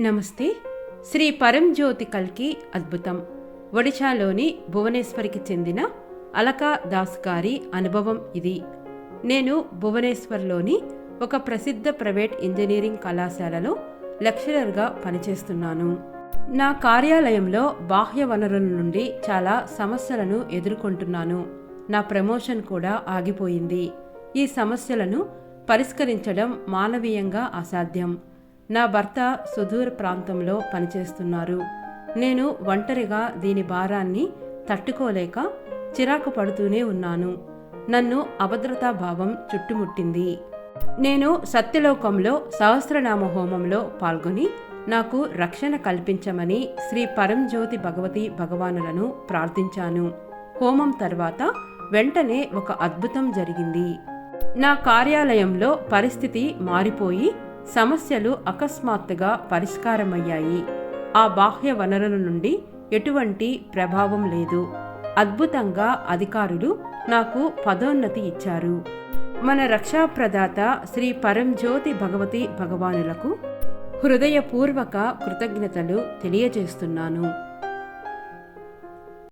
నమస్తే. శ్రీ పరంజ్యోతి కల్కి అద్భుతం. ఒడిశాలోని భువనేశ్వర్కి చెందిన అలకా దాస్ గారి అనుభవం ఇది. నేను భువనేశ్వర్లోని ఒక ప్రసిద్ధ ప్రైవేట్ ఇంజనీరింగ్ కళాశాలలో లెక్చరర్గా పనిచేస్తున్నాను. నా కార్యాలయంలో బాహ్య వనరుల నుండి చాలా సమస్యలను ఎదుర్కొంటున్నాను. నా ప్రమోషన్ కూడా ఆగిపోయింది. ఈ సమస్యలను పరిష్కరించడం మానవీయంగా అసాధ్యం. నా భర్త సుదూర ప్రాంతంలో పనిచేస్తున్నారు. నేను ఒంటరిగా దీని భారాన్ని తట్టుకోలేక చిరాకు పడుతూనే ఉన్నాను. నన్ను అభద్రతా భావం చుట్టుముట్టింది. నేను సత్యలోకంలో సహస్రనామ హోమంలో పాల్గొని నాకు రక్షణ కల్పించమని శ్రీ పరంజ్యోతి భగవతి భగవానులను ప్రార్థించాను. హోమం తర్వాత వెంటనే ఒక అద్భుతం జరిగింది. నా కార్యాలయంలో పరిస్థితి మారిపోయి సమస్యలు అకస్మాత్తుగా పరిష్కారమయ్యాయి. ఆ బాహ్య వనరుల నుండి ఎటువంటి ప్రభావం లేదు. అద్భుతంగా అధికారులు నాకు పదోన్నతి ఇచ్చారు. మన రక్షాప్రదాత శ్రీ పరంజ్యోతి భగవతి భగవానులకు హృదయపూర్వక కృతజ్ఞతలు తెలియజేస్తున్నాను.